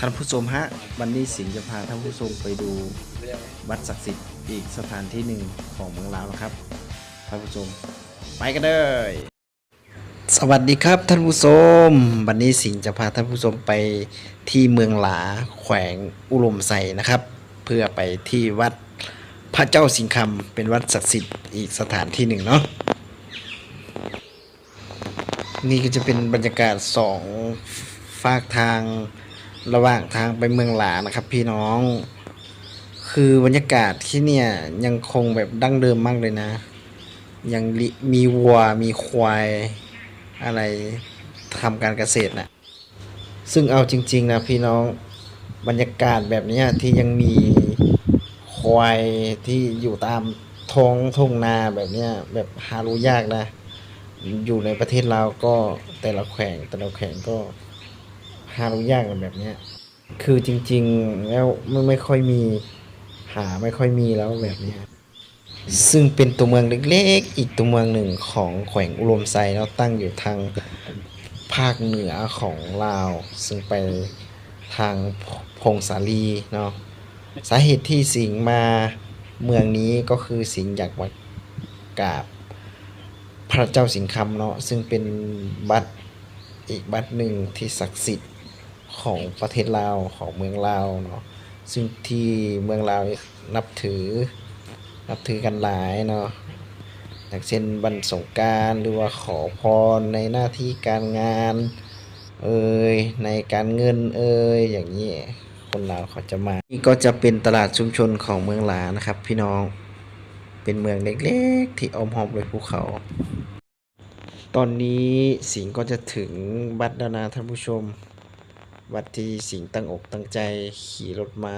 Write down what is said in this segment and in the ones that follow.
ท่านผู้ชมฮะวันนี้สิงห์จะพาท่านผู้ชมไปดูวัดศักดิ์สิทธิ์อีกสถานที่หนึ่งของเมืองลาวนะครับท่านผู้ชมไปกันเลยสวัสดีครับท่านผู้ชมวันนี้สิงห์จะพาท่านผู้ชมไปที่เมืองหลาแขวงอุลมไซนะครับ เพื่อไปที่วัดพระเจ้าสิงห์คำเป็นวัดศักดิ์สิทธิ์อีกสถานที่หนึ่งเนาะนี่ก็จะเป็นบรรยากาศสองฝากทาง ระหว่างทางไปเมืองหลานะครับ พี่น้อง คือบรรยากาศที่เนี่ยยังคงแบบดั้งเดิมมากเลยนะ ยังมีวัวมีควายอะไรทำการเกษตรนะซึ่งเอาจริง ๆ นะพี่น้องบรรยากาศแบบนี้ที่ยังมีควายที่อยู่ตามท้องทุ่งนาแบบนี้แบบหารู้ยากนะ อยู่ในประเทศเราก็แต่ละแขวงแต่ละแขวงก็ หารู้ยากกันแบบเนี้ยคือจริง ๆ แล้วไม่ไม่ค่อยมีหาไม่ค่อยมีแล้วแบบเนี้ยซึ่งเป็นตัวเมืองเล็กๆ อีกตัวเมืองหนึ่งของแขวงอุรมไซแล้วตั้งอยู่ทางภาคเหนือของลาว ซึ่งไปทางพงสาลีเนาะสาเหตุที่สิงมาเมืองนี้ก็คือสิงอยากมากราบพระเจ้าสิงคำเนาะซึ่งเป็นบัตรอีกบัตรหนึ่งที่ศักดิ์สิทธิ์ ของประเทศลาวของเมืองลาวเนาะซึ่งที่เมืองลาวนับถือ นับถือกันหลายเนาะอย่างเช่นวันสงการหรือว่าขอพรในหน้าที่การงาน เอ่ยในการเงินเอ่ยอย่างนี้คนลาวเขาจะมานี่ก็จะเป็นตลาดชุมชนของเมืองหลานะครับ พี่น้องเป็นเมืองเล็กๆ ที่อ้อมหอบด้วยภูเขา ตอนนี้สิงห์ก็จะถึงวัดแล้วนะท่านผู้ชม วัดที่สิงห์ตั้งอกตั้งใจขี่รถมา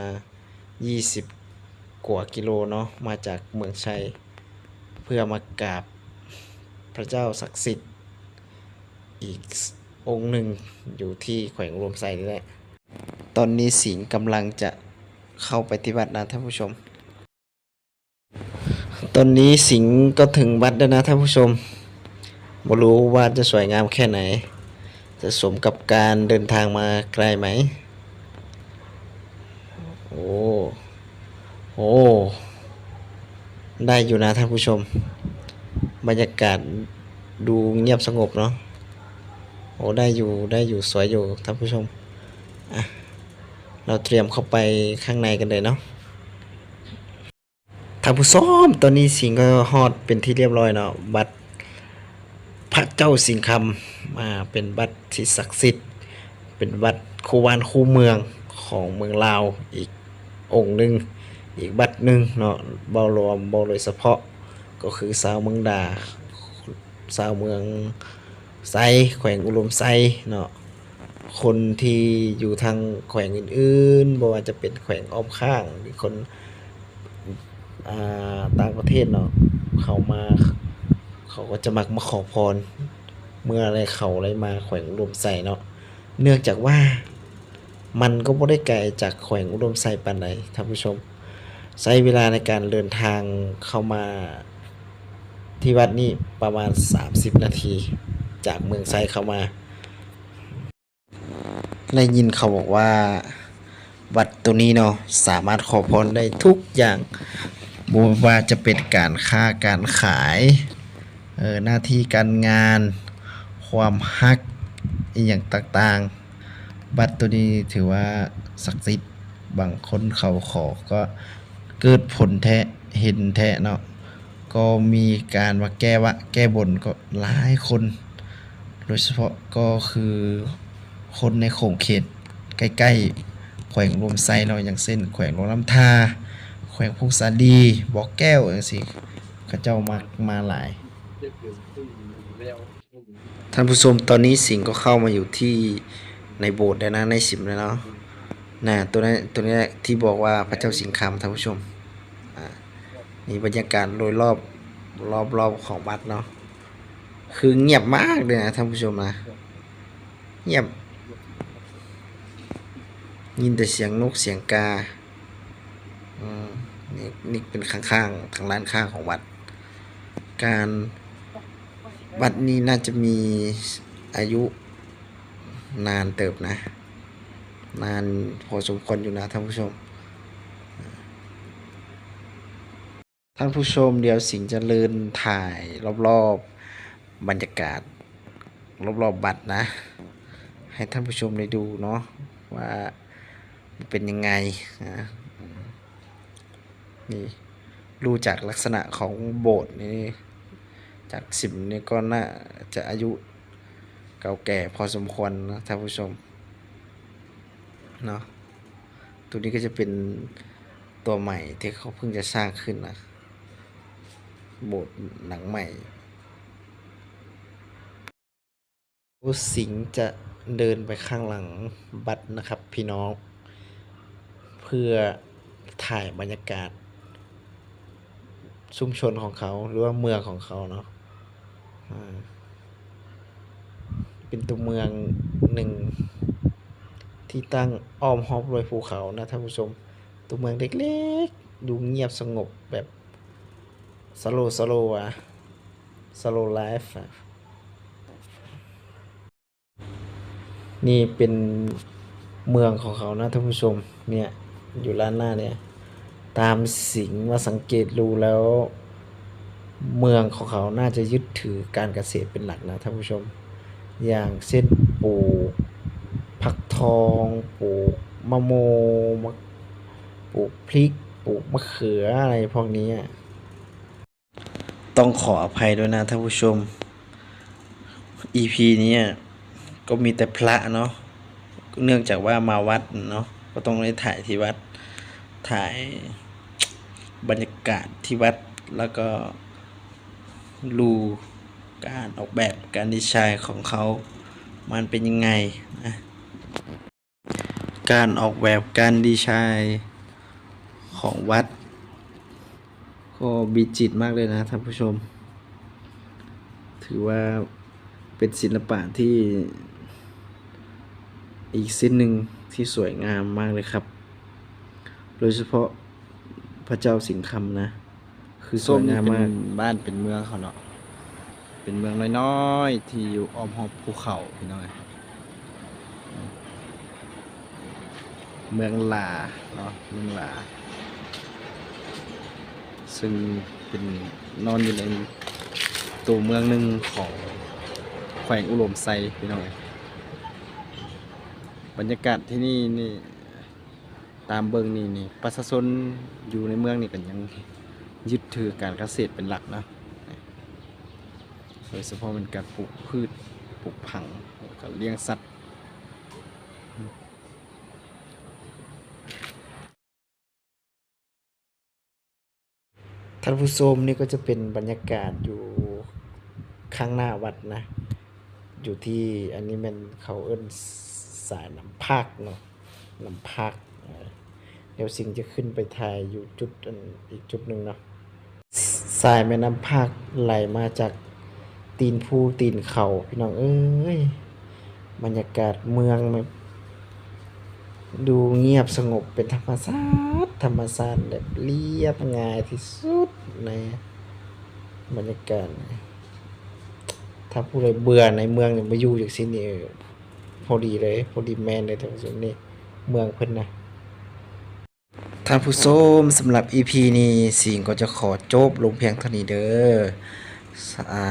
20 กว่ากิโลเนาะมาจากเมืองชัย เพื่อมากราบพระเจ้าศักดิ์สิทธิ์ อีกองค์หนึ่งอยู่ที่แขวงรวมไซนี่แหละตอนนี้สิงห์กำลังจะเข้าไปที่วัดนะท่านผู้ชม ตอนนี้สิงห์ก็ถึงวัดแล้วนะท่านผู้ชมไม่รู้ว่าจะสวยงามแค่ไหน จะสมกับการเดินทางมาไกลไหม โอ้โอ้ได้อยู่นะท่านผู้ชม บรรยากาศดูเงียบสงบเนาะโอ้ได้อยู่ได้อยู่สวยอยู่ท่านผู้ชมอะเราเตรียมเข้าไปข้างในกันเลยเนาะท่างผู้ซ้อมตอนนี้สิงห์ก็ฮอดเป็นที่เรียบร้อยเนาะบัตร ระเจ้าสิงห์คำมาเป็นบัตรที่ศักดิ์สิทธิ์ เป็นบัตรคูวานคูเมืองของเมืองลาวอีกองค์หนึ่งอีกบัตรหนึ่งเนาะบารวมบาโดยเฉพาะก็คือสาวเมืองดาสาวเมืองไซแขวงอุลมไซเนาะคนที่อยู่ทางแขวงอื่นๆบ่ว่าจะเป็นแขวงอ้อมข้างหรือคนอ่าต่างประเทศเนาะเขามา เขาก็จะมักมาขอพร เมื่ออะไรเขาอะไรมาแขวงอุดมใส่เนาะเนื่องจากว่ามันก็ไม่ได้ไกลจากแขวงอุดมใส่ปานใดท่านผู้ชมใช้เวลาในการเดินทางเข้ามาที่วัดนี่ประมาณ 30 นาที จากเมืองไซเข้ามาได้ยินเขาบอกว่าวัดตัวนี้เนาะสามารถขอพรได้ทุกอย่างบ่ว่าจะเป็นการค้าการขาย เออหน้าที่การงาน ความฮักอหย่างต่างๆวัดตัวนี้ถือว่าศักดิ์สิทธิ์บางคนเขาขอก็เกิดผลแท้เห็นแท้เนาะก็มีการมาแก้วะแก้บนก็หลายคน โดยเฉพาะก็คือคนในโขงเขตใกล้ๆ แขวงรวมไซเราะอย่างเส้น แขวงรวมน้ำทา แขวงพุกสาดีบอกแก้วอย่างสิเขาเจ้ามามาหลาย ท่านผู้ชมตอนนี้สิงก็เข้ามาอยู่ที่ในโบสถ์แล้วนะในสิมแล้วเนาะน่ะตัวนี้ตัวนี้ที่บอกว่าพระเจ้าสิงคำท่านผู้ชมอ่านี่บรรยากาศโดยรอบรอบรอบของวัดเนาะคือเงียบมากเลยนะท่านผู้ชมนะเงียบ ยินแต่เสียงนกเสียงกาอืมนี่นี่เป็นข้างๆทางร้านข้างของวัด การ วัดนี้น่าจะมีอายุนานเติบนะ นานพอสมควรอยู่นะท่านผู้ชม ท่านผู้ชมเดี๋ยวสิงเจะเลินถ่ายรอบๆบรรยากาศ รอบๆบัตรนะ ให้ท่านผู้ชมได้ดูเนาะว่าเป็นยังไงนะนี่ดูจากลักษณะของโบสถ์นี่ จากสิมนี่ก็น่าจะอายุเก่าแก่พอสมควรนะท่านผู้ชมเนาะตัวนี้ก็จะเป็นตัวใหม่ที่เขาเพิ่งจะสร้างขึ้นนะโบสถ์หนังใหม่ผู้สิงจะเดินไปข้างหลังบัตรนะครับพี่น้อง เพื่อถ่ายบรรยากาศชุมชนของเขาหรือว่าเมืองของเขาเนาะ เป็นตัวเมืองหนึ่งที่ตั้งอ้อมรอบด้วยภูเขานะท่านผู้ชม ตัวเมืองเล็กๆ ดูเงียบสงบแบบสโลสโลอะสโลไลฟ์อะนี่เป็นเมืองของเขานะท่านผู้ชม เนี่ย อยู่ร้านหน้าเนี่ย ตามสิงมาสังเกตดูแล้ว เมืองของเขาน่าจะยึดถือการเกษตรเป็นหลักนะท่านผู้ชม อย่างเช่นปลูกผักทองปลูกมะโมมะปลูกพริกปลูกมะเขืออะไรพวกนี้ ต้องขออภัยด้วยนะท่านผู้ชม EP นี้ก็มีแต่พระเนาะเนื่องจากว่ามาวัดเนาะก็ต้องได้ถ่ายที่วัดถ่ายบรรยากาศที่วัดแล้วก็ รูการออกแบบการดีไซน์ของเขา มันเป็นยังไงนะการออกแบบการดีไซน์ของวัด ก็บีจิตมากเลยนะท่านผู้ชม ถือว่าเป็นศิลปะที่อีกสิ้นหนึ่งที่สวยงามมากเลยครับ โดยเฉพาะพระเจ้าสิงห์คำนะ คือสวยงามมากบ้านเป็นเมืองเขาเนาะ เป็นเมืองน้อยๆ ที่อยู่อ้อมรอบภูเขาพี่น้อยเมืองลาเนาะเมืองหลา ซึ่งเป็นนอนอยู่ในตัวเมืองหนึ่งของแขวงอุดมไซพี่น้อยบรรยากาศที่นี่นี่ ตามเบิงนี่นี่ประชาชนอยู่ในเมืองนี่กันยัง ยึดถือการเกษตรเป็นหลักนะโดยเฉพาะเป็นการปลูกพืชปลูกผังแล้วก็เลี้ยงสัตว์ท่านผู้ชมนี่ก็จะเป็นบรรยากาศอยู่ข้างหน้าวัดนะ อยู่ที่อันนี้มันเขาเอิ้นสายน้ำพักเนาะน้ำพักเดี๋ยวสิ่งจะขึ้นไปถ่ายอยู่จุดอีกจุดหนึ่งเนาะ สายแม่น้ำพักไหลมาจากตีนภูตีนเขาพี่น้องเอ้ยบรรยากาศเมืองมันดูเงียบสงบเป็นธรรมชาติธรรมชาติแบบเรียบง่ายที่สุดในบรรยากาศ ถ้าผู้ใดเบื่อในเมืองเนี่ยมาอยู่อย่างที่นี่พอดีเลย พอดีแมนเลยท่านผู้ชมนี่เมืองเพิ่นนะ ท่านผู้ชมสำหรับ EP นี้สิ่งก็จะขอจบลงเพียงเท่านี้เด้ออ่า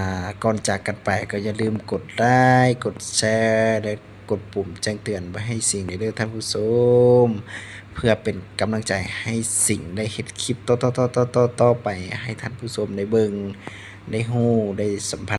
ก่อนจากกันไปก็อย่าลืมกดไลค์กดแชร์และกดปุ่มแจ้งเตือนไว้ให้สิ่งเด้อท่านผู้ชมเพื่อเป็นกำลังใจให้สิ่งได้เห็นคลิปต่อๆๆๆๆไปให้ท่านผู้ชมได้เบิ่งได้ฮู้ได้สัมผัส